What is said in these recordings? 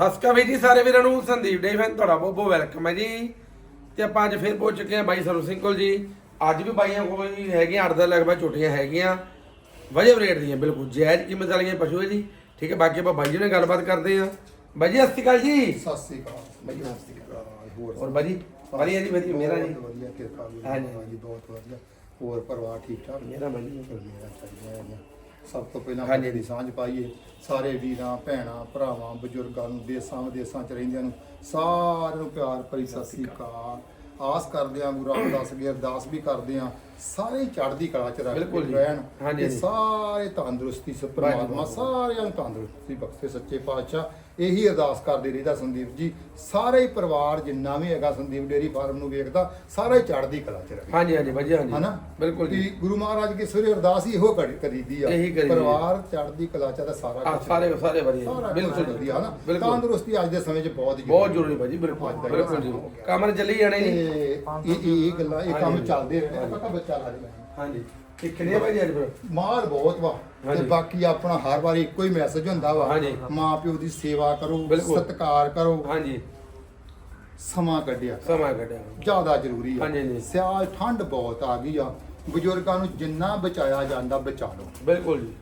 ਸਤਿ ਸ਼੍ਰੀ ਅਕਾਲ ਜੀ ਸਾਰੇ ਵੀਰਾਂ ਨੂੰ ਸੰਦੀਪ ਡੇ ਫੈਨ ਤੁਹਾਡਾ ਬਹੁਤ ਬਹੁਤ ਵੈਲਕਮ ਹੈ ਜੀ। ਤੇ ਆਪਾਂ ਅੱਜ ਫਿਰ ਪਹੁੰਚ ਚੁੱਕੇ ਹਾਂ ਬਾਈ ਸਰਵ ਸਿੰਘ ਕੋਲ ਜੀ। ਅੱਜ ਵੀ ਬਾਈਆਂ ਕੋਲ ਜੀ ਹੈਗੀਆਂ 8 ਦਾ ਲਗਭਗ ਝੋਟੀਆਂ ਹੈਗੀਆਂ। ਵਜਬ ਰੇਟ ਦੀਆਂ ਬਿਲਕੁਲ ਜਾਇਜ਼ ਕੀਮਤ ਵਾਲੀਆਂ ਪਸ਼ੂ ਹੈ ਜੀ। ਠੀਕ ਹੈ ਬਾਕੀ ਆਪਾਂ ਬਾਈ ਜੀ ਨਾਲ ਗੱਲਬਾਤ ਕਰਦੇ ਹਾਂ। ਬਾਈ ਜੀ ਸਤਿ ਸ਼੍ਰੀ ਅਕਾਲ ਜੀ। ਸਤਿ ਸ੍ਰੀ ਅਕਾਲ। ਬਾਈ ਜੀ ਸਤਿ ਸ਼੍ਰੀ ਅਕਾਲ। ਹੋਰ ਬਾਈ ਜੀ ਵਧੀਆ ਜੀ ਵਧੀਆ ਮੇਰਾ ਜੀ। ਬਹੁਤ ਵਧੀਆ ਕਿਰਪਾ ਵੀ ਹਾਂਜੀ। ਜੀ ਬਹੁਤ ਵਧੀਆ। ਹੋਰ ਪਰਿਵਾਰ ਠੀਕ ਠਾਕ ਮੇਰਾ ਬਾਈ ਜੀ। ਮੇਰਾ ਚਾਹੀਦਾ ਹੈ ਜੀ। ਸਭ ਤੋਂ ਪਹਿਲਾਂ ਹਾਂਜੀ। ਦੀ ਸਾਂਝ ਪਾਈਏ ਸਾਰੇ ਵੀਰਾਂ ਭੈਣਾਂ ਭਰਾਵਾਂ ਬਜ਼ੁਰਗਾਂ ਨੂੰ ਦੇਸਾਂ ਵਿਦੇਸਾਂ ਚ ਰਹਿੰਦਿਆਂ ਨੂੰ ਸਾਰਿਆਂ ਨੂੰ ਪਿਆਰ ਭਰੀ ਸਤਿ ਸ੍ਰੀ ਅਕਾਲ ਆਸ ਕਰਦੇ ਆਂ ਗੁਰੂ ਰਾਮਦਾਸ ਅੱਗੇ ਅਰਦਾਸ ਵੀ ਕਰਦੇ ਆਂ ਸਾਰੇ ਚੜ੍ਹਦੀ ਕਲਾ ਚ ਰੱਖ ਬਿਲਕੁਲ ਜੀ। ਰਹਿਣ ਹਾਂਜੀ, ਤੇ ਹਾਂਜੀ। ਸਾਰੇ ਤੰਦਰੁਸਤੀ ਸ ਪਰਮਾਤਮਾ। ਸਾਰਿਆਂ ਨੂੰ ਤੰਦਰੁਸਤੀ ਬਖਸ਼ੇ ਸੱਚੇ ਪਾਤਸ਼ਾਹ ਇਹੀ ਅਰਦਾਸ ਕਰਦੇ ਰਹੀਦਾ ਸੰਦੀਪ ਜੀ। ਸਾਰੇ ਹੀ ਪਰਿਵਾਰ ਜਿੰਨਾ ਵੀ ਹੈਗਾ ਸੰਦੀਪ ਡੇਰੀ ਫਾਰਮ ਨੂੰ ਵੇਖਦਾ ਸਾਰਾ ਹੀ ਚੜ੍ਹਦੀ ਕਲਾ ਚ ਰਹੇ। ਹਾਂਜੀ ਹਾਂਜੀ ਵਧੀਆ ਹਾਂਜੀ। ਹਨਾ? ਬਿਲਕੁਲ ਜੀ। ਵੀ ਗੁਰੂ ਮਹਾਰਾਜ ਕੀ ਸਵੇਰੇ ਅਰਦਾਸ ਹੀ ਇਹੋ ਕਰੀ- ਕਰੀਦੀ ਆ। ਇਹੀ ਕਰੀਦੀ ਆ। ਪਰਿਵਾਰ ਚੜ੍ਹਦੀ ਕਲਾ ਚ ਦਾ ਸਾਰਾ ਕੁਛ ਸਾਰੇ ਸਾਰੇ ਵਧੀਆ ਸਾਰਾ ਜੀ। ਬਿਲਕੁਲ ਬਿਲਕੁਲ ਵਧੀਆ ਹਨਾ? ਬਿਲਕੁਲ। ਤੰਦਰੁਸਤੀ ਅੱਜ ਦੇ ਸਮੇਂ 'ਚ ਬਹੁਤ ਜ਼ਰੂਰੀ ਬਹੁਤ ਜ਼ਰੂਰੀ ਭਾਜੀ ਬਿਲਕੁਲ ਅੱਜ ਦਾ ਬਿਲਕੁਲ ਜੀ। ਹੋ। ਕੰਮ ਚੱਲੀ ਜਾਣੇ ਜੀ। ਇਹ ਇਹ ਇਹ ਗੱਲਾਂ ਇਹ ਕੰਮ ਹਾਂਜੀ। ਚੱਲਦੇ ਰਹਿਣੇ ਪਤਾ ਬੱਚਾ ਲਾ ਦੇ ਹਾਂਜੀ। ਸਿੱਖਣੇ ਆ ਭਾਜੀ ਅੱਜ ਫਿਰ? ਮਾਲ ਬਹੁਤ ਵਾ। ਤੇ। ਬਾਕੀ ਆਪਣਾ ਹਰ ਵਾਰੀ ਇੱਕੋ ਹੀ ਮੈਸੇਜ ਹੁੰਦਾ ਵਾ। ਹਾਂਜੀ। ਮਾਂ ਪਿਓ ਦੀ ਸੇਵਾ ਕਰੋ ਬਿਲਕੁਲ। ਸਤਿਕਾਰ ਕਰੋ। ਹਾਂਜੀ। ਸਮਾਂ ਕੱਢਿਆ। ਸਮਾਂ ਕੱਢਿਆ। ਜ਼ਿਆਦਾ ਜ਼ਰੂਰੀ ਆ। ਹਾਂਜੀ, ਹਾਂਜੀ। ਸਿਆਲ ਠੰਡ ਬਹੁਤ ਆ ਗਈ ਆ। ਬਜ਼ੁਰਗਾਂ ਨੂੰ ਜਿੰਨਾ ਬਚਾਇਆ ਜਾਂਦਾ ਬਚਾ ਲਓ। ਬਿਲਕੁਲ ਜੀ।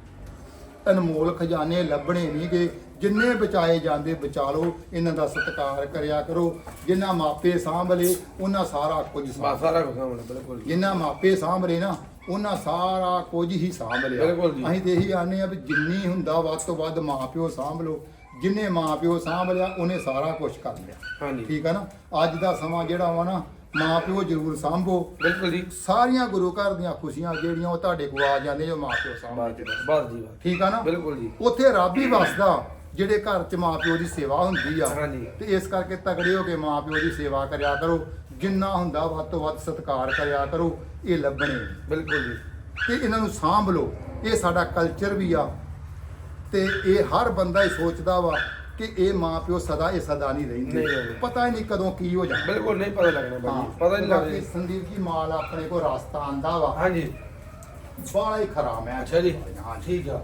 ਅਨਮੋਲ ਖਜ਼ਾਨੇ ਲੱਭਣੇ ਨਹੀਂਗੇ ਜਿੰਨੇ ਬਚਾਏ ਜਾਂਦੇ ਬਚਾ ਲਓ। ਇਹਨਾਂ ਦਾ ਸਤਿਕਾਰ ਕਰਿਆ ਕਰੋ। ਜਿੰਨਾ ਮਾਪੇ ਸਾਂਭ ਲਏ ਉਹਨਾਂ ਸਾਰਾ ਕੁਝ ਬਸ ਸਾਰਾ ਕੁਝ ਸਾਹਮਣੇ ਬਿਲਕੁਲ ਜੀ। ਜਿੰਨਾ ਮਾਪੇ ਸਾਂਭ ਨਾ ਉਹਨਾਂ ਸਾਰਾ ਕੁਝ ਹੀ ਸਾਂਭ ਲਿਆ। ਬਿਲਕੁਲ ਜੀ। ਅਸੀਂ ਤੇ ਇਹੀ ਆਨੇ ਆ ਵੀ ਜਿੰਨੀ ਹੁੰਦਾ ਵੱਧ ਤੋਂ ਵੱਧ ਮਾਪਿਓ ਸਾਂਭ ਲਓ। ਜਿੰਨੇ ਮਾਪਿਓ ਸਾਂਭ ਲਿਆ ਉਹਨੇ ਸਾਰਾ ਕੁਝ ਕਰ ਲਿਆ। ਹਾਂਜੀ। ਠੀਕ ਆ ਨਾ? ਅੱਜ ਦਾ ਸਮਾਂ ਜਿਹੜਾ ਵਾ ਨਾ ਮਾਪਿਓ ਜ਼ਰੂਰ ਸਾਂਭੋ। ਬਿਲਕੁਲ ਜੀ। ਸਾਰੀਆਂ ਗੁਰੂ ਘਰ ਦੀਆਂ ਖੁਸ਼ੀਆਂ ਜਿਹੜੀਆਂ ਉਹ ਤੁਹਾਡੇ ਕੋਲ ਆ ਜਾਂਦੇ ਜੋ ਮਾਪਿਓ ਸਾਂਭਦੇ ਬਸ ਜੀ ਬਸ ਠੀਕ ਆ ਨਾ? ਬਿਲਕੁਲ ਜੀ। ਉੱਥੇ ਰੱਬ ਹੀ ਵਸਦਾ ਜਿਹੜੇ ਘਰ 'ਚ ਮਾਪਿਓ ਦੀ ਸੇਵਾ ਹੁੰਦੀ ਆ। ਹਾਂਜੀ। ਤੇ ਇਸ ਕਰਕੇ ਤਗੜੇ ਹੋ ਕੇ ਮਾਪਿਓ ਦੀ ਸੇਵਾ ਕਰਿਆ ਕਰੋ। ਜਿੰਨਾ ਹੁੰਦਾ ਵੱਧ ਤੋਂ ਵੱਧ ਸਤਿਕਾਰ ਕਰਿਆ ਕਰੋ ਇਹ ਲੱਭਣੇ। ਬਿਲਕੁਲ ਜੀ। ਤੇ ਇਹਨਾਂ ਨੂੰ ਸਾਂਭ ਲਓ ਇਹ ਸਾਡਾ ਕਲਚਰ ਵੀ ਆ। ਤੇ ਇਹ ਹਰ ਬੰਦਾ ਹੀ ਸੋਚਦਾ ਵਾ ਕਿ ਇਹ ਮਾਪਿਓ ਸਦਾ ਇਹ ਸਦਾ ਨਹੀਂ ਨਹੀਂ ਰਹਿੰਦੇ। ਪਤਾ ਹੀ ਨਹੀਂ ਕਦੋਂ ਕੀ ਹੋ ਜਾਣਾ। ਬਿਲਕੁਲ ਨਹੀਂ ਪਤਾ ਲੱਗਣਾ ਹਾਂ ਪਤਾ ਨਹੀਂ ਬਾਕੀ ਲੱਗਦਾ ਸੰਦੀਪ ਜੀ ਮਾਲ ਆਪਣੇ ਕੋਲ ਰਸਤਾ ਆਂਦਾ ਵਾ। ਹਾਂਜੀ। ਬਾਲਾ ਹੀ ਖਰਾ ਮੈਂ ਅੱਛਾ ਜੀ। ਹਾਂ ਠੀਕ ਆ।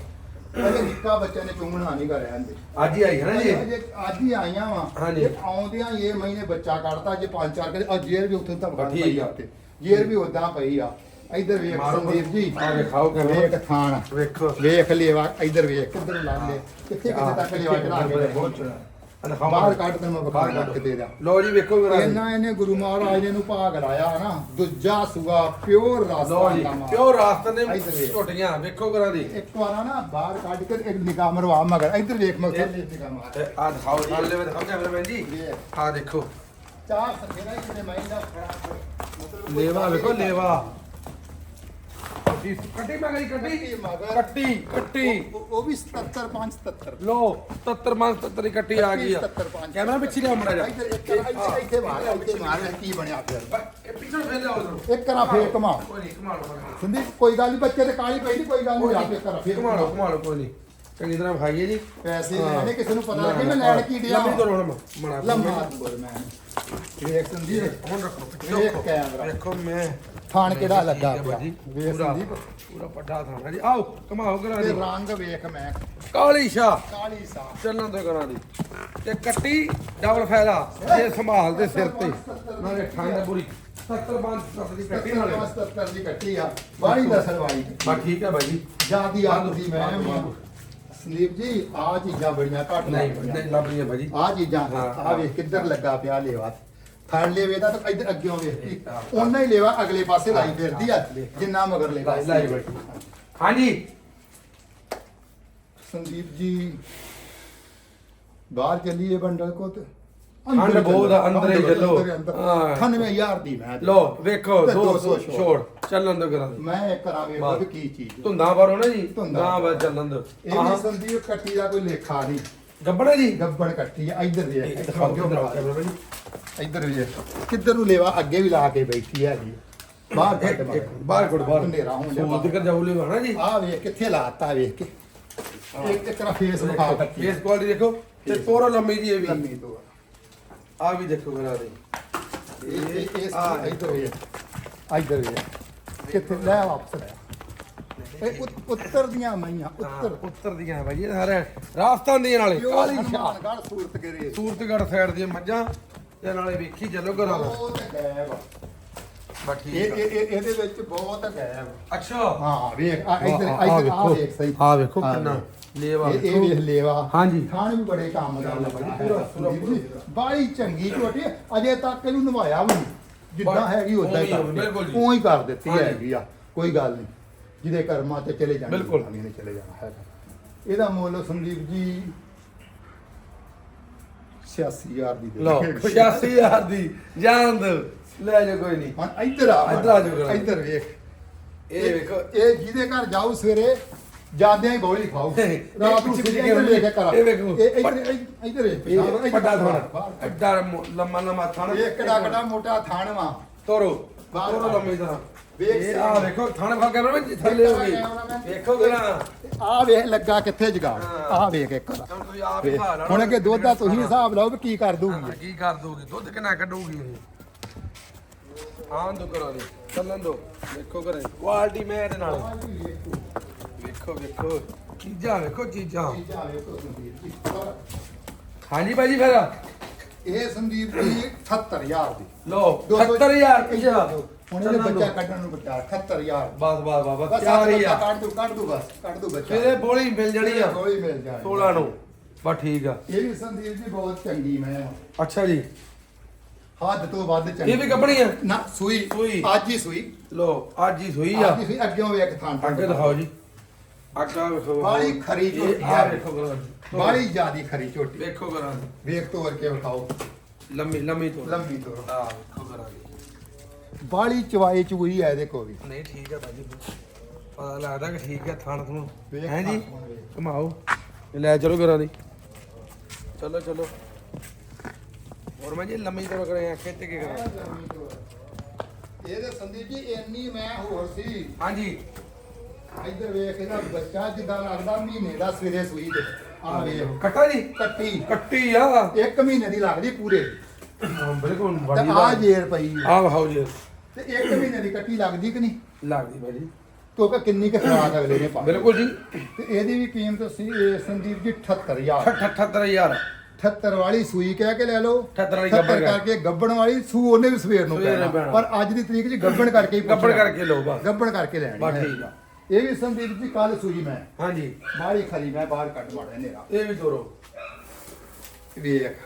ਅਜੇ ਨਿੱਕਾ ਬੱਚੇ ਨੇ ਚੁੰਗਣਾ ਨਹੀਂ ਕਰ ਰਹਿਣ ਦੇ ਅੱਜ ਹੀ ਆਈ ਹੈ ਨਾ ਜੀ? ਅਜੇ ਅੱਜ ਹੀ ਆਈਆਂ ਵਾ। ਹਾਂਜੀ। ਆਉਂਦਿਆਂ ਇਹ ਮਹੀਨੇ ਬੱਚਾ ਕੱਢਤਾ ਜੇ ਪੰਜ ਚਾਰ ਕੇ ਅੱਜ ਜੇਰ ਵੀ ਉੱਥੇ ਤੱਕ ਠੀਕ ਪਈ ਆ। ਆ ਤੇ ਜੇਰ ਵੀ ਉਦਾਂ ਪਈ ਆ। ਇੱਧਰ ਵੇਖ ਮਾਰੋ। ਸੰਦੀਪ ਜੀ। ਆ ਵੇਖਾਓ ਕਿਵੇਂ। ਵੇਖ ਥਾਣ। ਵੇਖੋ। ਵੇਖ ਲੇਵਾ ਇੱਧਰ ਵੇਖ। ਕਿੱਧਰ ਲਾ ਲੈ ਕਿੱਥੇ ਕਿੱਥੇ ਤੱਕ ਲੇਵਾ ਚੜਾ ਕੇ ਬਹੁਤ ਚੜਾ ਬਾਹਰ ਕੱਢ ਤੈਨੂੰ ਮੈਂ ਵਿਖਾ ਕੇ ਦੇ ਦਿਆਂ। ਲੋ ਜੀ ਵੇਖੋ ਵੀਰਾਂ ਇਹਨਾਂ ਇਹਨੇ ਗੁਰੂ ਮਹਾਰਾਜ ਨੇ ਨੂੰ ਭਾਗ ਲਾਇਆ ਨਾ ਦੂਜਾ ਸੂਆ ਪਿਓਰ ਲੋ ਰਸਤਾ ਜੀ ਦਾ ਮਾਲ। ਪਿਓ ਰਾਸਤੇ ਨੇ ਇੱਧਰ ਵੇਖ। ਵੀਰਾਂ ਦੀ। ਇੱਕ ਵਾਰ ਨਾ ਬਾਹਰ ਕੱਢ ਕੇ ਇੱਕ ਨਿਗਾਹ ਮਰਵਾ ਮਗਰ। ਇੱਧਰ ਵੇਖ ਮਗਰ ਨਿਗਾਹ ਮਾਰ ਤੇ ਆ ਦਿਖਾਓ ਜੀ ਲੈ ਵੇ ਦਿਖਾਓ ਕੈਮਰਾਮੈਨ ਜੀ। ਆ ਦੇਖੋ। ਚਾਰ ਸਫੇਰਾ ਹੀ ਕਿਤੇ ਮੈਂ ਦਾ ਮਤਲਬ ਲੇਵਾ ਵੇਖੋ ਲੇਵਾ। ਕੱਟੀ ਕੱਟੀ ਮੈਂ ਗਈ ਕੱਟੀ? ਕੱਟੀ ਮਗਰ। ਕੱਟੀ ਕੱਟੀ। ਉਹ- ਉਹ ਵੀ 77 5 77 ਲੋ 77 ਮਾਨ 77 ਦੀ ਕੱਟੀ ਆ ਗਈ ਆ। 77 5 ਕੈਮਰਾ ਪਿੱਛੇ ਲਿਆ ਮੜਾ ਜਾ। ਇੱਧਰ ਇੱਕ ਇੱਥੇ ਇੱਥੇ ਮਾਰ ਇੱਥੇ ਮਾਰ ਕੀ ਬਣਿਆ ਫਿਰ? ਇਹ ਪਿੱਛੇ ਫੇਰ ਲਿਆਓ ਉਧਰੋਂ। ਇੱਕ ਕਰਾ ਫੇਰ ਘਮਾ ਕੋਈ ਨਹੀਂ ਕਮਾ ਲਓ ਸੰਦੀਪ ਕੋਈ ਗੱਲ ਨਹੀਂ ਬੱਚੇ ਤੇ ਕਾਲੀ ਪਈ ਨਹੀਂ ਕੋਈ ਗੱਲ ਨਹੀਂ ਕਰਾ ਫੇਰ ਕਮਾ ਲਓ ਕਮਾ ਲਓ ਕੋਈ ਨਹੀਂ ਚੰਗੀ ਤਰ੍ਹਾਂ ਖਾਈਏ ਜੀ। ਪੈਸੇ। ਲੈਣੇ ਕਿਸੇ ਨੂੰ ਪਤਾ ਲੱਗੇ ਮੈਂ ਲੈਣ ਕੀ ਡਿਆ। ਲੰਮੀ ਤੋਂ ਰੋਣ ਮਣਾ ਲੰਮਾ ਬੋਲ ਮੈਂ। ਵੇਖ ਸੰਦੀਪ ਹੁਣ ਰੱਖੋ ਵੇਖ ਰੱਖੋ। ਕੈਮਰਾ। ਵੇਖੋ ਮੈਂ। ਥਾਣ ਕਿਹੜਾ ਲੱਗਾ ਪਿਆ। ਵੇਖ ਪੂਰਾ ਸੰਦੀਪ ਪੂਰਾ ਵੱਡਾ ਥਾਣਾ ਜੀ। ਆਓ ਕਮਾਓ ਕਰਾਂ ਦੀ। ਰੰਗ ਵੇਖ ਮੈਂ। ਕਾਲੀ ਸ਼ਾ। ਕਾਲੀ ਸਾ। ਚੱਲਣ ਤੋਂ ਕਰਾਂ ਦੀ। ਤੇ ਕੱਟੀ ਡਬਲ ਫਾਇਦਾ ਇਹ ਸੰਭਾਲ ਦੇ ਸਿਰ ਤੇ। ਨਾਲੇ ਠੰਡ ਪੂਰੀ 70 ਬੰਦ 70 ਦੀ ਕੱਟੀ ਨਾਲੇ। 77 ਦੀ ਕੱਟੀ ਆ। ਬਾਹਲੀ ਨਸਲ ਵਾਲੀ ਬਾ ਠੀਕ ਹੈ ਭਾਈ ਜੀ। ਜਿਆਦੀ ਆਦਤ ਦੀ ਮੈਂ। ਸੰਦੀਪ ਜੀ ਆ ਚੀਜ਼ਾਂ ਬੜੀਆਂ ਘੱਟ ਨਹੀਂ ਨਹੀਂ ਲੱਭ ਰਹੀ ਹੈ ਭਾਜੀ। ਆ ਚੀਜ਼ਾਂ ਆ। ਵੇਖ ਕਿੱਧਰ ਲੱਗਾ ਪਿਆ ਲੇਵਾ। ਥੜ ਲੇਵੇ ਦਾ ਤਾਂ ਇੱਧਰ ਅੱਗਿਓਂ ਵੇਖ ਕੀ ਹਾਂ। ਉਹਨਾਂ ਹੀ ਲੇਵਾ ਅਗਲੇ ਪਾਸੇ ਲਾਈ ਫਿਰਦੀ ਆ। ਜਿੰਨਾ ਮਗਰ ਲੇਵਾ ਲਾਈ ਬੈਠੀ। ਹਾਂਜੀ। ਸੰਦੀਪ ਜੀ ਬਾਹਰ ਚੱਲੀਏ ਬੰਡਲ ਕੋ ਤੇ ਠੰਡ ਬਹੁਤ ਅੰਦਰ ਹੀ ਚੱਲੋ। ਹਾਂ। ਹਾਂ। 98000 ਦੀ ਮੈਂ। ਲੋ ਵੇਖੋ ਤੇ 200 200 ਛੋੜ। ਚੱਲਣ ਤੋਂ ਕਰਾਂ ਦੀ। ਮੈਂ ਕਰਾਂ ਵੇਖੋ ਬਸ। ਵੀ ਕੀ ਚੀਜ਼ ਧੁੰਦਾਂ ਬਾਰੋ ਨਾ ਜੀ। ਧੁੰਦਾਂ ਗਾਂ ਵਾ ਚੱਲਣ ਦੋ ਇਹ ਵੀ ਸੰਦੀਪ ਕੱਟੀ ਦਾ ਕੋਈ ਲੇਖਾ ਨਹੀਂ। ਗੱਬੜਾ ਜੀ? ਗੱਬੜ ਕੱਟੀ ਆ ਇੱਧਰ ਇਹ ਇੱਧਰ ਦਿਖਾਓ ਅੱਗੇ ਕਿੱਧਰ ਜੀ? ਇੱਧਰ ਨੂੰ ਲੇਵਾ ਅੱਗੇ ਵੀ ਲਾ ਕੇ ਬੈਠੀ ਹੈਗੀ ਬਾਹਰ ਕੱਢ ਬਾਹਰ ਕੋਲ ਬਾਹਰ। ਹਨੇਰਾ ਹੋਣ ਸੂਲ ਕਰ ਜਾਉ ਲੈ ਨਾ ਜੀ? ਆ ਵੇਖ ਕਿੱਥੇ ਲਾਤਾ ਵੇਖ ਕੇ। ਇੱਕ ਇੱਕ ਫੇਸ ਵਿਖਾ ਕੱਟੀ ਫੇਸ ਕੁਆਲਿਟੀ ਦੇਖੋ ਤੇ ਤੋਰਾ ਲੰਮੀ ਜੀ ਇਹ ਵੀ। ਲੰਮੀ ਤੋਂ ਆ। ਵੀ ਦੇਖੋ ਕਰਾ ਦੇ। ਇਹ ਇਹ ਆ ਇੱਧਰ ਵੇਖ। ਇੱਧਰ ਵੇਖ। ਕਿੱਥੇ? ਲੈ ਵਾਪਸ ਲੈ। ਇਹ ਉਤ- ਉੱਤਰ ਦੀਆਂ ਮਈਆਂ ਉੱਤਰ। ਉੱਤਰ ਦੀਆਂ ਬਾਈ ਇਹ ਸਾਰੇ ਰਾਜਸਥਾਨ ਦੀਆਂ ਨਾਲੇ। ਕਾਲੀ ਸ਼ਾਹ ਹਨੂਮਾਨਗੜ੍ਹ ਸੂਰਤ ਕਰੇ ਸੂਰਤਗੜ ਸਾਈਡ ਦੀਆਂ ਮੱਝਾਂ ਤੇ ਨਾਲੇ ਵੇਖੀ ਚੱਲੋ ਘਰਾਂ ਦਾ। ਬਹੁਤ ਆ। ਬਾ ਇਹ ਠੀਕ ਇਹ ਇਹ- ਇਹਦੇ ਵਿੱਚ ਬਹੁਤ ਆ। ਅੱਛਾ। ਹਾਂ ਵੇਖ ਆ ਇੱਧਰ ਆ ਵੇਖੋ। ਵੇਖ ਸਹੀ। ਆ ਵੇਖੋ ਕਿੰਨਾ। ਲੇਵਾ ਇਹ ਇਹ ਵੇਖ। ਲੇਵਾ। ਹਾਂਜੀ। ਖਾਣ ਵੀ ਬੜੇ ਕੰਮ ਦਾ। ਗੱਲ ਲੱਗਾ ਬੜੀ ਪੂਰਾ- ਪੂਰਾ- ਜੀ ਬਾਈ ਚੰਗੀ ਝੋਟੀ ਆ। ਅਜੇ ਤੱਕ ਇਹਨੂੰ ਨਵਾਇਆ ਵੀ ਨਹੀਂ ਜਿੱਦਾਂ ਹੈਗੀ ਉਦਾਂ ਹੀ ਉਵੇਂ ਹੀ, ਕਰ ਬਿਲਕੁਲ ਜੀ। ਦਿੱਤੀ ਉਵੇਂ ਹੀ ਕਰ ਦਿੱਤੀ। ਹੈਗੀ ਆ ਕੋਈ ਗੱਲ ਨਹੀਂ ਜਿਹਦੇ ਕਰਮਾਂ ਤੇ ਚਲੇ ਜਾਣੇ ਬਿਲਕੁਲ। ਨੇ ਚਲੇ ਜਾਣਾ ਹੈਗਾ ਇਹਦਾ ਮੁੱਲ ਸੰਦੀਪ ਜੀ 86000 ਦੀ ਦੇ ਲਓ ਦਾਂਗੇ। 86000 ਦੀ ਜਾਨ ਦੋ ਲੈ ਜਾ ਕੋਈ ਨਹੀਂ ਇੱਧਰ ਆ ਇੱਧਰ ਆ ਕਰਾਂ। ਇੱਧਰ ਵੇਖ ਇਹ ਵੇਖੋ ਇਹ ਜਿਹਦੇ ਘਰ ਜਾਓ ਸਵੇਰੇ ਜਾਂਦਿਆਂ ਹੀ ਬੌਲੀ ਖਾਓ। ਰਾਤ ਨੂੰ ਪਿੱਛੇ ਸਿੱਧੇ ਇੱਧਰ ਵੇਖ ਕੇ ਕਰਾ। ਇਹ ਵੇਖੋ। ਇਹ ਇੱਧਰ ਇੱਧਰ ਇਹ ਵੱਡਾ ਥਾਣਾ। ਐਡਾ ਲੰਮਾ ਲੰਮਾ ਥਾਣਾ। ਇਹ ਕਿਹੜਾ ਕਿਹੜਾ ਮੋਟਾ ਥਾਣ ਵਾ? ਤੋਰੋ। ਤੋਰੋ। ਲੰਮੀ ਤਰ੍ਹਾਂ। ਵੇਖ ਆ। ਵੇਖੋ ਥਾਣਾ ਫਾ ਕੈਮਰਾ ਵਿੱਚ ਥੱਲੇ ਹੋ ਗਈ। ਵੇਖੋ ਕਿਹੜਾ। ਆ ਵੇਖ ਲੱਗਾ ਕਿੱਥੇ ਜਗਾ ਹਾਂ। ਆ ਵੇਖ ਇੱਕ ਦਾ ਹੁਣ ਤੁਸੀਂ ਆਪ ਹੀ ਹਿਸਾਬ ਲਾ ਲਓ ਹੁਣ ਅੱਗੇ ਦੁੱਧ ਦਾ ਤੁਸੀਂ ਹਿਸਾਬ ਲਾਓ ਵੀ ਕੀ ਕਰ ਦੂਗੀ ਹਾਂ, ਕੀ ਕਰ ਦੋਗੇ ਦੁੱਧ ਕਿੰਨਾ ਕੱਢੂਗੀ ਇਹ? ਆਂ ਦੋ ਕਰੋ ਦੇ ਚੱਲਣ ਦੋ ਵੇਖੋ ਕਰੇ ਕੁਆਲਿਟੀ ਮੈਂ ਇਹਦੇ ਨਾਲ। ਵੇਖੋ ਵੇਖੋ ਚੀਜ਼ਾਂ ਵੇਖੋ ਚੀਜ਼ਾਂ। ਹਾਂਜੀ ਭਾਈ ਜੀ ਫਿਰ। ਇਹ ਸੰਦੀਪ ਜੀ 78000 ਦੀ। ਲੋ ਦੋ ਸੌ- 70000 ਕਿਜਾ ਹੁਣ ਇਹਦੇ ਬੱਚਾ ਕੱਢਣ ਨੂੰ ਬੱਚਾ 78000 ਬਸ ਬਸ ਬਸ ਬਸ ਆ ਆ। ਕੱਢ ਦੂ ਕੱਢ ਦੂ ਬਸ ਕੱਢ ਦੂ ਬੱਚਾ। ਫਿਰ ਇਹ ਬੋਲੀ ਮਿਲ ਜਾਣੀ ਆ। ਕੋਈ ਮਿਲ ਜਾਣੀ 16 ਨੂੰ। ਬਸ ਠੀਕ ਆ। ਇਹ ਵੀ ਸੰਦੀਪ ਜੀ ਬਹੁਤ ਚੰਗੀ ਮੈਂ। ਅੱਛਾ ਜੀ। ਹੱਦ ਤੋਂ ਵੱਧ ਚੰਗੀ। ਇਹ ਵੀ ਕੱਪਣੀ ਆ? ਨਾ ਸੂਈ। ਸੂਈ। ਅੱਜ ਹੀ ਸੂਈ। ਲੋ ਅੱਜ ਹੀ ਸੋਈ ਆ। ਅੱਜ ਹੀ ਸੂਈ ਅੱਗਿਓਂ ਵੇਖ ਥਾਂ ਅੱਗੇ ਦਿਖਾਓ ਜੀ। ਵੇਖੋ ਬਾਹਲੀ ਖਰੀ ਝੋਟੀ ਆ ਆ। ਵੇਖੋ ਕਰਾਂ ਬਾਹਲੀ ਜਿਆਦੀ ਖਰੀ ਝੋਟੀ। ਵੇਖੋ ਕਰਾਂ ਵੇਖ ਤੋੜ ਕੇ ਵਿਖਾਓ। ਲੰਮੀ ਲੰਮੀ ਤੋਂ ਲੰਬੀ ਤੋੜ। ਆ ਵੇਖੋ ਕਰਾਂ ਬਾਹਲੀ ਚਵਾਈ ਚੂਈ ਆ ਇਹਦੇ ਕੋਲ ਵੀ। ਨਹੀਂ ਠੀਕ ਆ ਭਾਜੀ ਪਤਾ ਲੱਗਦਾ ਕਿ ਠੀਕ ਆ ਥਾਣ ਥੂਣ ਵੇਖ ਹੈ ਜੀ? ਥਾਣ ਥੂਣ ਵੇਖ। ਘਮਾਓ। ਲੈ ਚਲੋ ਕਰਾਂ ਦੀ। ਚਲੋ ਚਲੋ। ਹੋਰ ਮੈਂ ਜੀ ਲੰਮੀ ਤੋਂ ਕਰਾਂ ਆ ਖਿੱਚ ਕੇ ਕਰਾਂ ਇਹਦੇ ਸੰਦੀਪ ਜੀ ਇੰਨੀ ਮੈਂ ਹੋਰ ਸੀ। ਹਾਂਜੀ। ਇੱਧਰ ਵੇਖ ਇਹਦਾ ਬੱਚਾ ਜਿੱਦਾਂ ਲੱਗਦਾ ਮਹੀਨੇ ਦਾ ਸਵੇਰੇ ਸੂਈ ਦੇ ਆ ਵੇਖ। ਕੱਟਾ ਜੀ? ਕੱਟੀ। ਕੱਟੀ ਆ। ਇੱਕ ਮਹੀਨੇ ਦੀ ਲੱਗਦੀ ਪੂਰੇ। ਹਾਂ, ਬਿਲਕੁਲ ਤੇ ਬੜੀ ਆ ਜੇਰ ਪਈ ਆ। ਆ ਵਹਾਓ ਜੀ ਤੇ ਇੱਕ ਮਹੀਨੇ ਦੀ ਕੱਟੀ ਲੱਗਦੀ ਕਿ ਨਹੀਂ? ਲੱਗਦੀ ਭਾਜੀ ਕਿਉਂਕਿ ਕਿੰਨੀ ਕੁ ਖਰਾਕ ਅਗਲੇ ਨੇ ਪਾਈ ਬਿਲਕੁਲ ਜੀ। ਤੇ ਇਹਦੀ ਵੀ ਕੀਮਤ ਸੀ ਇਹ ਸੰਦੀਪ ਜੀ 78000 78000 78 ਵਾਲੀ ਸੂਈ ਕਹਿ ਕੇ ਲੈ ਲਓ। 78 ਵਾਲੀ 78 ਗੱਭਣ ਕਰ- ਕਰਕੇ ਗੱਬਣ ਵਾਲੀ ਸੂ ਉਹਨੇ ਵੀ ਸਵੇਰ ਨੂੰ ਸਵੇਰੇ ਪੈਣਾ ਪੈਣਾ। ਪਰ ਅੱਜ ਦੀ ਤਰੀਕ 'ਚ ਗੱਬਣ ਕਰਕੇ ਹੀ ਗੱਬੜ ਪੁੱਛਣਾ। ਕਰਕੇ ਲਓ ਬਸ। ਗੱਬਣ ਕਰਕੇ ਲੈਣੀ ਬਸ ਹੈ। ਠੀਕ ਆ। ਇਹ ਵੀ ਸੰਦੀਪ ਜੀ ਕੱਲ ਸੂਈ ਮੈਂ। ਹਾਂਜੀ। ਬਾਹਰੀ ਖਰੀ ਮੈਂ ਬਾਹਰ ਕੱਢ ਮਾੜਿਆ ਨੇਰਾ ਇਹ ਵੀ ਤੋਰੋ। ਵੇਖ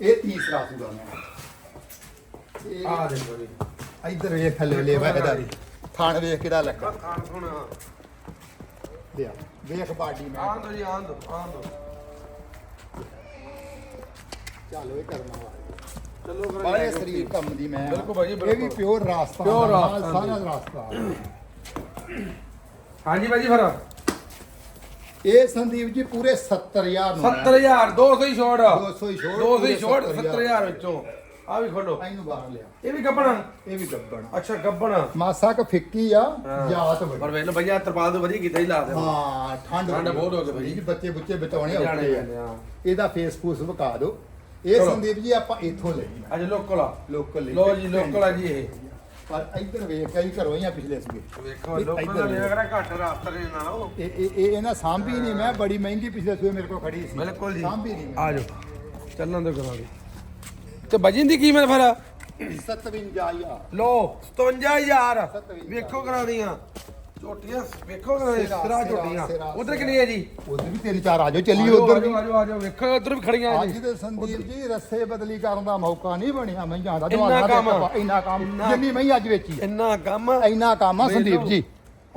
ਇਹ ਤੀਸਰਾ ਸੂਆ ਮੈਂ। ਇਹ ਆ ਦੇਖੋ ਜੀ। ਇੱਧਰ ਵੇਖ ਥੱਲੇ ਲੈ ਵਾ ਇਹਦਾ ਥਾਣ ਵੇਖ ਕਿਹਦਾ ਲੱਗਾ। ਖਾਣ ਸੁਣਾ ਲਿਆ ਵੇਖ ਬਾਡੀ ਮੈਂ। ਆਂ ਦੋ ਜੀ ਆਂ ਦੋ ਆਂ ਦੋ। ਚੱਲ ਇਹ ਕਰਨਾ ਵਾ ਚਲੋ ਫਿਰ ਸਰੀਰ ਕੰਮ ਦੀ ਮੈਂ। ਬਿਲਕੁਲ ਭਾਜੀ, ਇਹ ਵੀ ਬਿਲਕੁਲ। ਪਿਓਰ ਰਾਸਤਾ Pure ਦਾ, ਸਾਰਾ ਦੀ। ਰਾਸਤਾ ਹਾਂਜੀ ਭਾਜੀ ਫਿਰ। ਇਹ ਸੰਦੀਪ ਜੀ ਪੂਰੇ 70000 ਨੂੰ 70000 200 ਹੀ ਛੋੜ। 200 ਹੀ ਛੋੜ, 200 ਹੀ ਪੂਰੇ ਛੋੜ 70,000 70000 ਵਿੱਚੋਂ। ਆ ਵੀ ਖੋਲੋ। ਇਹਨੂੰ ਬਾਹਰ ਲਿਆ। ਇਹ ਵੀ ਗੱਬਣਾ। ਇਹ ਵੀ ਗੱਬਣ। ਅੱਛਾ ਗੱਬਣਾ। ਮਾਸਾ ਕ ਫਿੱਕੀ ਆ ਜਾਤ ਪਰ ਬੜੀ ਵੇਖ ਭਈਆ ਤਰਪਾਲ ਤੋਂ ਵਧੀਆ ਕੀਤਾ ਹੀ ਲਾ ਦੇ ਹਾਂ ਠੰਡ ਠੰਡ ਬਹੁਤ ਹੋ ਗਈ ਬਈ। ਜੀ, ਬੱਚੇ ਬੁੱਚੇ ਬਚਾਉਣੇ ਔਖੇ ਆ। ਇਹਦਾ ਫੇਸ ਫੂਸ ਵਿਖਾ ਦਿਓ। ਇਹ। ਸੰਦੀਪ ਜੀ ਆਪਾਂ ਇੱਥੋਂ ਲਈ ਅੱਜ ਲੋਕਲ ਆ। ਲੋਕਲ ਲੋ ਜੀ ਲੋਕਲ ਆ ਜੀ ਇਹ। ਪਰ ਇੱਧਰ ਵੇਖ ਕਈ ਘਰੋਂ ਹੀ ਆ ਪਿਛਲੇ ਸੂਏ ਵੇਖੋ ਇਹ ਲੋਕਲ ਇੱਧਰ ਦਾ ਲਿਆ ਕਰਾ ਘੱਟ ਰਾਸਤਾ ਦੇ ਨਾਲ। ਇਹ ਇਹ ਇਹ ਇਹਨਾਂ ਸਾਂਭੀ ਨਹੀਂ ਮੈਂ ਬੜੀ ਮਹਿੰਗੀ ਪਿਛਲੇ ਸੂਏ ਮੇਰੇ ਕੋਲ ਖੜੀ ਸੀ। ਬਿਲਕੁਲ ਜੀ। ਸਾਂਭੀ ਨਹੀਂ ਮੈਂ। ਆ ਜਾਓ। ਚੱਲਣ ਦੋ। ਕਰਾਂਗੇ ਤੇ ਵਜਨ ਦੀ ਕੀਮਤ ਫਿਰ? 57000 ਲੋ 57000 57,000 ਵੇਖੋ ਕਰਾ ਦੀਆਂ। ਝੋਟੀਆਂ ਵੇਖੋ ਕਰਾ ਸਿਰਾ, ਸਿਰਾ ਸਿਰਾ, ਝੋਟੀਆਂ। ਸਿਰਾ, ਉਧਰ ਸਿਰਾ। ਕਿੰਨੀ ਹੈ ਜੀ? ਉਧਰ ਵੀ ਤਿੰਨ ਚਾਰ ਆਜੋ ਚੱਲੀਏ ਆਜੋ, ਉਧਰ ਆਜੋ ਵੀ। ਆਜੋ ਆਜੋ ਵੇਖੋ ਉਧਰ ਵੀ ਖੜੀਆਂ ਅੱਜ ਜੀ। ਦੇ ਸੰਦੀਪ ਜੀ ਰਸਤੇ ਬਦਲੀ ਕਰਨ ਦਾ ਮੌਕਾ ਨਹੀਂ ਬਣਿਆ ਮਈਆਂ ਦਾ ਇੰਨਾ ਜਵਾਨਾਂ ਦੇ ਕੰਮ। ਕੱਪਾ, ਇੰਨਾ ਕੰਮ। ਇੰਨਾ- ਜਿੰਨੀ ਮਈ ਅੱਜ ਵੇਚੀ। ਹੈ। ਇੰਨਾ ਕੰਮ। ਇੰਨਾ ਕੰਮ ਆ ਵੇਖ ਸੰਦੀਪ ਲਓ। ਜੀ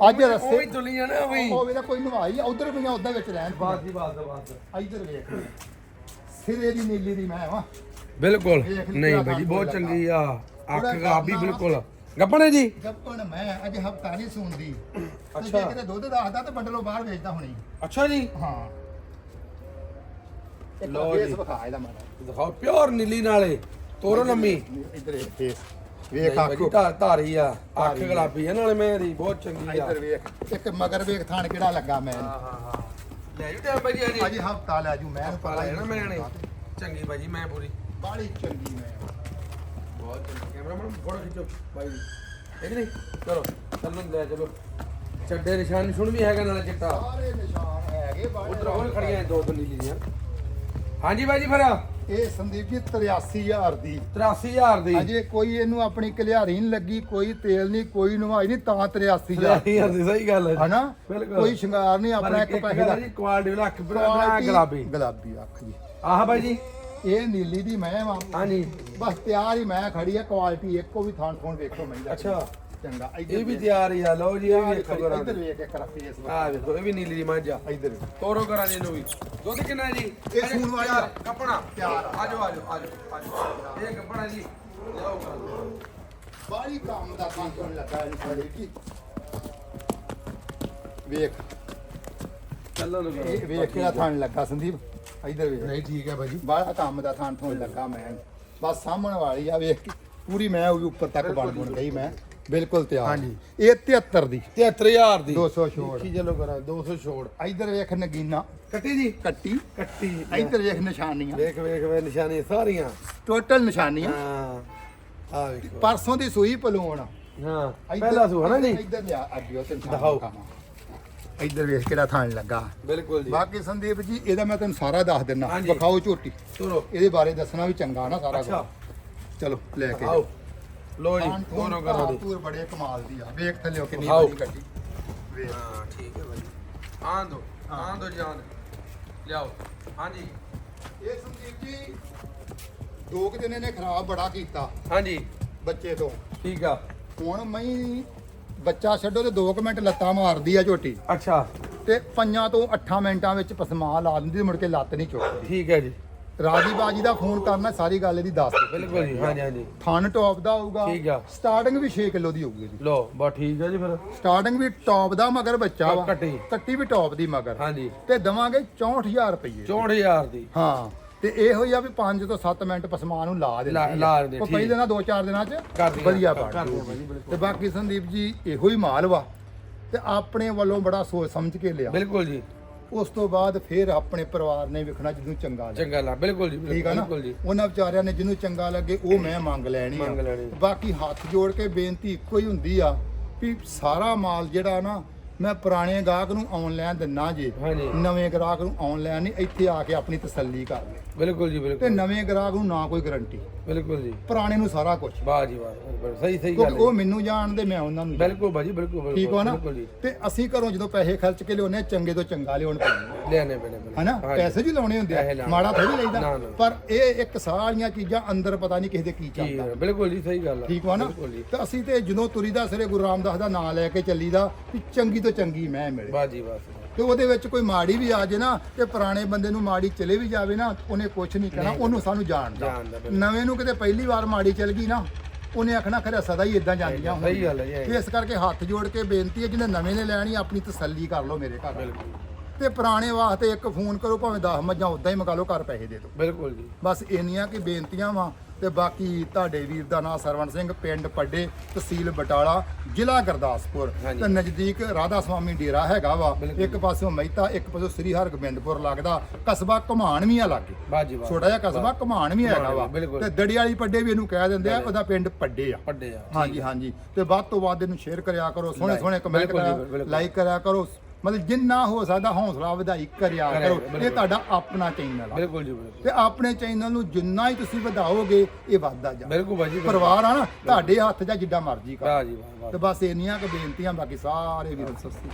ਅੱਜ ਉਹ ਵੀ ਰਸਤੇ ਦੁਨੀਆ ਨਾ ਵੀ। ਹੋਵੇ ਤਾਂ ਕੋਈ ਨਵਾਈ ਉਧਰ ਪਈਆਂ ਉਧਰ ਵਿੱਚ ਰਹਿਣ ਬਾਤ ਦੀ ਬਾਤ ਦਾ ਬਾਤ ਇੱਧਰ ਵੇਖ ਸਿਰੇ ਦੀ ਨੀਲੀ ਦੀ ਮੈਂ ਵਾ। ਬਿਲਕੁਲ। ਨਹੀਂ ਭਾਈ ਬਹੁਤ। ਚੰਗੀ ਆ। ਅੱਖ ਗਾਬੀ। ਬਿਲਕੁਲ। ਗੱਪਣੇ ਜੀ? ਗੱਪਣ ਮੈਂ ਅੱਜ ਹਫਤਾ ਨਹੀਂ ਸੁਣਦੀ। ਅੱਛਾ। ਜੇ ਕਿਤੇ ਦੁੱਧ ਦੱਸਦਾ ਤਾਂ ਬੰਡਲੋਂ ਬਾਹਰ ਵੇਚਦਾ ਹੁਣੀ। ਅੱਛਾ ਜੀ। ਹਾਂ। ਇੱਕ ਲਓ ਫੇਸ ਜੀ। ਵਿਖਾ ਇਹਦਾ ਮਾੜਾ। ਦਿਖਾਓ ਪਿਓਰ ਨੀਲੀ ਨਾਲੇ। ਤੋਰੋ ਲੰਮੀ। ਇੱਧਰ ਇਹ ਫੇਸ ਵੇਖ ਨਹੀਂ ਭਾਈ ਆਖੋ। ਜੀ, ਧਾ- ਧਾਰੀ ਆ। ਅੱਖ। ਗਲਾਬੀ ਆ ਨਾਲੇ ਮੇਰੀ ਬਹੁਤ ਚੰਗੀ ਆ। ਇੱਧਰ ਵੇਖ। ਇੱਕ ਮਗਰ ਵੇਖ ਥਾਣ ਕਿਹੜਾ ਲੱਗਾ ਮੈਂ। ਹਾਂ ਹਾਂ ਹਾਂ। ਲੈ ਜੂ ਟਾਈਮ ਭਾਈ ਜੀ ਅੱਜ ਅਜੇ ਹਫਤਾ ਲੈ ਜੂ ਮੈਂ ਪਾ ਲੈ ਨਾ ਮੈਂ ਨੇ ਚੰਗੀ ਭਾਈ ਜੀ ਮੈਂ ਪੂਰੀ। ਬਾੜੀ ਚੰਗੀ ਮੈਂ। ਬਹੁਤ ਚੰਗੀ ਕੈਮਰਾਮੈਨ ਫੋਟੋ ਖਿੱਚੋ ਭਾਈ ਜੀ ਠੀਕ ਨਹੀਂ? ਚਲੋ ਚੱਲਣ ਲੈ ਚਲੋ। ਚੱਡੇ ਨਿਸ਼ਾਨ ਨਿਸ਼ੂਨ ਵੀ ਹੈਗਾ ਨਾਲ ਚਿੱਟਾ। ਸਾਰੇ ਨਿਸ਼ਾਨ ਹੈਗੇ ਉਧਰ ਹੋਰ ਖੜੀਆਂ ਦੋ ਨੀਲੀ ਦੀਆਂ ਹਾਂਜੀ ਬਾਈ ਜੀ ਫਿਰ ਇਹ ਸੰਦੀਪ ਜੀ 83000 ਦੀ। 83000 ਦੀ। ਅਜੇ ਕੋਈ ਇਹਨੂੰ ਆਪਣੀ ਕਲਿਆਰੀ ਨਹੀਂ ਲੱਗੀ ਕੋਈ ਤੇਲ ਨਹੀਂ ਕੋਈ ਨਵਾਈ ਨਹੀਂ ਤਾਂ 83000 83000 ਦੀ ਸਹੀ ਗੱਲ ਹੈ ਹਨਾ। ਕੋਈ ਸ਼ਿੰਗਾਰ ਨਹੀਂ ਆਪਣਾ ਇੱਕ ਪੈਸੇ ਦਾ। ਜੀ ਕੁਆਲਿਟੀ ਕੁਆਲਿਟੀ ਗੁਲਾਬੀ। ਗੁਲਾਬੀ ਅੱਖ ਜੀ। ਆਹ ਬਾਈ ਜੀ। ਇਹ ਨੀਲੀ ਦੀ ਮੈਂ ਵਾਂ। ਹਾਂਜੀ। ਬਸ ਤਿਆਰ ਹੀ ਮੈਂ ਖੜੀ ਆ ਕੁਆਲਿਟੀ ਇੱਕੋ ਵੀ ਥਾਂ ਥੋਂ ਵੇਖੋ ਮੈਂ ਅੱਛਾ। ਚੰਗਾ ਇਹ ਵੀ ਤਿਆਰ ਹੀ ਆ ਲਓ ਜੀ ਇਹ ਵੀ ਦੇਖੋ ਕਰਾਂ ਇੱਧਰ ਵੇਖ ਕੇ ਕਰਾ ਫੇਸ ਆ ਵੇਖੋ ਇਹ ਵੀ ਨੀਲੀ ਦੀ ਮੱਝ ਆ ਇੱਧਰ ਵੇਖ। ਤੋਰੋ ਕਰਾਂ ਜੀ ਇਹਨੂੰ ਵੀ। ਦੁੱਧ ਕਿੰਨਾ ਜੀ? ਇਹ ਸੂਣ ਵਾਲੀ ਆ। ਕੱਪਣਾ ਤਿਆਰ ਆ। ਆਜੋ ਆਜੋ ਆਜੋ ਆਜੋ। ਇਹ ਕੱਪਣਾ ਜੀ ਲਿਆਓ ਕਰਾਂ। ਬਾਹਲੀ ਕੰਮ ਦਾ ਕੰਮ ਕਰਨ ਲੱਗਾ ਇਹ ਖੜੀ ਕੀ? ਵੇਖ। ਚੱਲੋ ਨੂੰ ਵੇਖ ਕੇ ਥਾਣ ਲੱਗਾ ਸੰਦੀਪ। ਇੱਧਰ ਵੇਖ। ਨਹੀਂ ਠੀਕ ਹੈ ਭਾਜੀ। ਬਾਹਲਾ ਕੰਮ ਦਾ ਥਾਂ ਥੋਂ ਲੱਗਾ ਮੈਂ। ਬਸ ਸਾਹਮਣ ਵਾਲੀ ਆ ਵੇਖ ਪੂਰੀ ਮੈਂ ਉਹ ਉੱਪਰ ਤੱਕ ਬਣ ਬਣ ਗਈ ਮੈਂ। ਬਿਲਕੁਲ ਤਿਆਰ। ਹਾਂਜੀ। ਇਹ 73 ਦੀ। 73000 ਦੀ। 200 ਛੋੜ। ਕੀ ਚਲੋ ਕਰਾਂ 200 ਛੋੜ। ਇੱਧਰ ਵੇਖ ਨਗੀਨਾ। ਕੱਟੀ ਜੀ? ਕੱਟੀ। ਕੱਟੀ। ਇੱਧਰ ਵੇਖ ਨਿਸ਼ਾਨੀਆਂ। ਵੇਖ ਵੇਖ ਵੇ ਨਿਸ਼ਾਨੀ ਸਾਰੀਆਂ। ਟੋਟਲ ਨਿਸ਼ਾਨੀਆਂ। ਹਾਂ। ਆ ਵੇਖੋ। ਪਰਸੋਂ ਦੀ ਸੂਈ ਪਲੂਣ। ਹਾਂ। ਪਹਿਲਾ ਸੂ ਹਨਾ ਜੀ? ਇੱਧਰ ਲਿਆ। ਅੱਗੇ ਉਹ ਤੈਨੂੰ ਦਿਖਾਓ। ਇੱਧਰ ਵੇਖ ਕਿਹੜਾ ਥਾਣ ਲੱਗਾ। ਬਿਲਕੁਲ ਜੀ। ਬਾਕੀ ਸੰਦੀਪ ਜੀ ਇਹਦਾ ਮੈਂ ਤੁਹਾਨੂੰ ਸਾਰਾ ਦੱਸ ਦਿੰਨਾ। ਹਾਂਜੀ। ਵਿਖਾਓ ਝੋਟੀ। ਤੁਰੋ ਇਹਦੇ ਬਾਰੇ ਦੱਸਣਾ ਵੀ ਚੰਗਾ ਨਾ ਸਾਰਾ ਅੱਛਾ। ਚਲੋ ਲੈ ਕੇ ਆਓ। ਲੋ ਜੀ ਥੂਣ ਕਰਾਂ ਦੀ ਧਾਰ ਬੜੇ ਕਮਾਲ ਦੀ ਆ। ਵੇਖ ਥੱਲਿਓ ਕਿੰਨੀ। ਬੜੀ ਗੱਡੀ। ਵੇਖ। ਹਾਂ ਠੀਕ ਹੈ ਭਾਜੀ। ਆਂ ਦੋ ਆਂ ਦੋ ਜਾਨ ਲਿਆਓ। ਹਾਂਜੀ। ਇਹ ਸੰਦੀਪ ਜੀ ਦੋ ਕੁ ਦਿਨ ਇਹਨੇ ਖਰਾਬ ਬੜਾ ਕੀਤਾ ਹਾਂਜੀ। ਬੱਚੇ ਤੋਂ। ਠੀਕ ਆ। ਹੁਣ ਮੈਂ ਬੱਚਾ ਛੱਡੋ ਤੇ 2 ਮਿੰਟ ਲੱਤਾਂ ਮਾਰਦੀ ਆ ਝੋਟੀ। ਅੱਛਾ। ਤੇ ਪੰਜਾਂ ਤੋਂ 8 ਮਿੰਟਾਂ ਵਿੱਚ ਪਸਮਾ ਲਾ ਦਿੰਦੀ ਮੁੜ ਕੇ ਲੱਤ ਨਹੀਂ ਚੁੱਕਦੀ। ਠੀਕ ਹੈ ਜੀ। ਰਾਜੀ ਬਾਜੀ ਦਾ ਫੋਨ ਕਰਨਾ ਸਾਰੀ ਗੱਲ ਇਹਦੀ ਦੱਸ। ਬਿਲਕੁਲ ਜੀ ਹਾਂਜੀ ਹਾਂਜੀ। ਥਣ ਟੌਪ ਦਾ ਹੋਊਗਾ ਠੀਕ ਆ। ਸਟਾਰਟਿੰਗ ਵੀ 6 ਕਿਲੋ ਦੀ ਹੋਊਗੀ ਜੀ। ਲੋ ਬਾ ਠੀਕ ਹੈ ਜੀ ਫਿਰ। ਸਟਾਰਟਿੰਗ ਵੀ ਟੌਪ ਦਾ ਮਗਰ ਬੱਚਾ ਵਾ ਕੱਟੀ। ਕੱਟੀ ਵੀ ਟੌਪ ਦੀ ਮਗਰ। ਹਾਂਜੀ। ਤੇ ਦਵਾਂਗੇ 64000 ਰੁਪਏ 64000 ਦੀ। ਹਾਂ। ਤੇ ਇਹੋ ਹੀ ਆ ਵੀ 5 ਤੋਂ 7 ਮਿੰਟ ਪਸਮਾਨ ਨੂੰ ਲਾ ਦੇ ਲਾ- ਲਾ ਉਹ ਪਹਿਲੇ ਠੀਕ। ਦਿਨਾਂ 2-4 ਦਿਨਾਂ ਚ ਵਧੀਆ ਕਰ ਬਣ ਜਾਊਗੀ। ਬਿਲਕੁਲ। ਤੇ ਬਾਕੀ ਸੰਦੀਪ ਜੀ ਇਹੋ ਹੀ ਮਾਲ ਵਾ ਤੇ ਆਪਣੇ ਵੱਲੋਂ ਬੜਾ ਸੋਚ ਸਮਝ ਕੇ ਲਿਆ ਬਿਲਕੁਲ ਜੀ ਉਸ ਤੋਂ ਬਾਅਦ ਫਿਰ ਆਪਣੇ ਪਰਿਵਾਰ ਨੇ ਵੇਖਣਾ ਜਿਹਨੂੰ ਚੰਗਾ ਲੱਗੇ ਚੰਗਾ ਲਾ ਬਿਲਕੁਲ ਜੀ ਠੀਕ ਆ ਨਾ ਬਿਲਕੁਲ ਜੀ ਉਹਨਾਂ ਵਿਚਾਰਿਆਂ ਨੇ ਜਿਹਨੂੰ ਚੰਗਾ ਲੱਗੇ ਉਹ ਮੈਂ ਮੰਗ ਲੈਣੀ ਆ ਮੰਗ ਲੈਣੀ। ਬਾਕੀ ਹੱਥ ਜੋੜ ਕੇ ਬੇਨਤੀ ਇੱਕੋ ਹੀ ਹੁੰਦੀ ਆ ਵੀ ਸਾਰਾ ਮਾਲ ਜਿਹੜਾ ਨਾ ਮੈਂ ਪੁਰਾਣੇ ਗਾਹਕ ਨੂੰ ਆਨਲਾਈਨ ਦਿੰਨਾ ਜੇ ਹਾਂਜੀ। ਨਵੇਂ ਗਾਹਕ ਨੂੰ ਆਨਲਾਈਨ ਨਹੀਂ ਇੱਥੇ ਆ ਕੇ ਆਪਣੀ ਤਸੱਲੀ ਕਰ ਲੈ। ਬਿਲਕੁਲ ਜੀ ਤੇ ਬਿਲਕੁਲ ਨਵੇਂ ਗਾਹਕ ਨੂੰ ਨਾ ਕੋਈ ਗਾਰੰਟੀ ਬਿਲਕੁਲ ਜੀ। ਪੁਰਾਣੇ ਨੂੰ ਸਾਰਾ ਕੁਝ ਵਾਹ ਜੀ ਵਾਹ ਬਿਲਕੁਲ, ਸਹੀ ਸਹੀ ਗੱਲ ਹੈ ਉਹ ਮੈਨੂੰ ਜਾਣਦੇ ਮੈਂ ਉਹਨਾਂ ਨੂੰ ਬਿਲਕੁਲ ਭਾਜੀ ਬਿਲਕੁਲ ਬਿਲਕੁਲ ਠੀਕ ਹੋ ਨਾ? ਬਿਲਕੁਲ ਜੀ। ਤੇ ਅਸੀਂ ਘਰੋਂ ਜਦੋਂ ਪੈਸੇ ਖਰਚ ਕੇ ਲਿਆਉਂਦੇ ਹਾਂ, ਚੰਗੇ ਤੋਂ ਚੰਗਾ ਲਿਆਉਣ ਪੈਂਦੇ। ਲੈਣੇ ਪੈਣੇ ਬਿਲਕੁਲ। ਹਨਾ? ਹਾਂਜੀ। ਪੈਸੇ ਵੀ ਲਾਉਣੇ ਹੁੰਦੇ ਪੈਸੇ ਆ ਲਾਉਣੇ। ਮਾੜਾ ਥੋੜੀ ਲਈਦਾ। ਨਾ, ਨਾ। ਪਰ ਇਹ ਇੱਕ ਸਾਰੀਆਂ ਚੀਜ਼ਾਂ ਅੰਦਰ ਪਤਾ ਨਹੀਂ ਕਿਸੇ ਦੇ ਕੀ ਕੀ ਚੱਲਦਾ। ਹੈ, ਬਿਲਕੁਲ ਜੀ ਸਹੀ ਗੱਲ ਹੈ ਠੀਕ ਵਾ ਨਾ? ਬਿਲਕੁਲ ਜੀ। ਤੇ ਅਸੀਂ ਤੇ ਜਦੋਂ ਤੁਰੀਦਾ ਸਰੇ ਗੁਰੂ ਰਾਮਦਾਸ ਦਾ ਨਾਮ ਲੈ ਕੇ ਚੱਲੀਦਾ ਵੀ ਚੰਗੀ ਤੋਂ ਚੰਗੀ ਮੈਂ ਮਿਲੇ। ਵਾਹ ਜੀ ਵਾਹ ਤੇ ਉਹਦੇ ਵਿੱਚ ਕੋਈ ਮਾੜੀ ਵੀ ਆ ਜੇ ਨਾ ਤੇ ਪੁਰਾਣੇ ਬੰਦੇ ਨੂੰ ਮਾੜੀ ਚਲੇ ਵੀ ਜਾਵੇ ਨਾ ਉਹਨੇ ਕੁਝ ਨਹੀਂ ਕਹਿਣਾ ਉਹਨੂੰ ਸਾਨੂੰ ਜਾਣਦਾ। ਜਾਣਦਾ ਬਿਲਕੁਲ। ਨਵੇਂ ਨੂੰ ਕਿਤੇ ਪਹਿਲੀ ਵਾਰ ਮਾੜੀ ਚਲ ਗਈ ਨਾ ਉਹਨੇ ਆਖਣਾ ਖਰੇ ਸਦਾ ਹੀ ਇਦਾਂ ਜਾਂਦੀਆਂ ਸਹੀ ਗੱਲ ਹੈ ਜੀ, ਤੇ ਇਸ ਕਰਕੇ ਹੱਥ ਜੋੜ ਕੇ ਬੇਨਤੀ ਹੈ ਜਿਹਨੇ ਨਵੇਂ ਨੇ ਲੈਣੀ ਆਪਣੀ ਤਸੱਲੀ ਕਰ ਲਓ ਮੇਰੇ ਘਰ। ਬਿਲਕੁਲ। ਤੇ ਪੁਰਾਣੇ ਵਾਸਤੇ ਇੱਕ ਫੋਨ ਕਰੋ ਭਾਵੇਂ 10 ਮੱਝਾਂ ਉਦਾਂ ਹੀ ਮਗਾ ਲਓ ਘਰ ਪੈਸੇ ਦੇ ਦਿਓ। ਬਿਲਕੁਲ ਜੀ। ਬਸ ਇੰਨੀਆਂ ਕਿ ਬੇਨਤੀਆਂ ਵਾ ਤੇ ਬਾਕੀ ਤੁਹਾਡੇ ਵੀਰ ਦਾ ਨਾਮ ਸਰਵਣ ਸਿੰਘ ਪਿੰਡ ਪੱਡੇ ਤਹਿਸੀਲ ਬਟਾਲਾ ਜ਼ਿਲ੍ਹਾ ਗੁਰਦਾਸਪੁਰ। ਤੇ ਨਜ਼ਦੀਕ ਰਾਧਾ ਸਵਾਮੀ ਡੇਰਾ ਹੈਗਾ ਵਾ। ਇੱਕ ਪਾਸਿਓਂ ਮਹਿਤਾ ਇੱਕ ਪਾਸਿਓਂ ਸ੍ਰੀ ਹਰਗੋਬਿੰਦਪੁਰ ਲੱਗਦਾ। ਕਸਬਾ ਘਮਾਣ ਵੀ ਆ ਲਾਗੇ। ਛੋਟਾ ਜਿਹਾ ਕਸਬਾ ਘਮਾਣ ਵੀ ਹੈਗਾ ਵਾ। ਤੇ ਦੜੀ ਵਾਲੀ ਪੱਡੇ ਵੀ ਇਹਨੂੰ ਕਹਿ ਦਿੰਦੇ ਆ ਉਹਦਾ ਪਿੰਡ ਪੱਡੇ ਆ। ਹਾਂਜੀ ਹਾਂਜੀ। ਤੇ ਵੱਧ ਤੋਂ ਵੱਧ ਇਹਨੂੰ ਸ਼ੇਅਰ ਕਰਿਆ ਕਰੋ। ਸੋਹਣੇ ਸੋਹਣੇ ਕਮੈਂਟ ਕਰਿਆ। ਲਾਈਕ ਕਰਿਆ ਕਰੋ। ਮਤਲਬ ਜਿੰਨਾ ਹੋ ਸਕਦਾ ਹੌਸਲਾ ਵਧਾਈ ਕਰਿਆ ਕਰੋ। ਇਹ। ਤੁਹਾਡਾ ਆਪਣਾ ਚੈਨਲ ਆ। ਬਿਲਕੁਲ ਜੀ ਬਿਲਕੁਲ। ਤੇ ਆਪਣੇ ਚੈਨਲ ਨੂੰ ਜਿੰਨਾ ਹੀ ਤੁਸੀਂ ਵਧਾਓਗੇ ਇਹ ਵੱਧਦਾ ਜਾ। ਬਿਲਕੁਲ ਬਿਲਕੁਲ। ਪਰਿਵਾਰ ਆ ਨਾ ਤੁਹਾਡੇ ਹੱਥ 'ਚ ਆ, ਜਿੱਡਾ ਮਰਜ਼ੀ ਕਰ। ਜੀ ਤੇ ਬਸ ਇੰਨੀਆਂ ਕੁ ਬੇਨਤੀਆਂ ਬਾਕੀ ਸਾਰੇ ਵੀਰਾਂ ਸਸਤੀ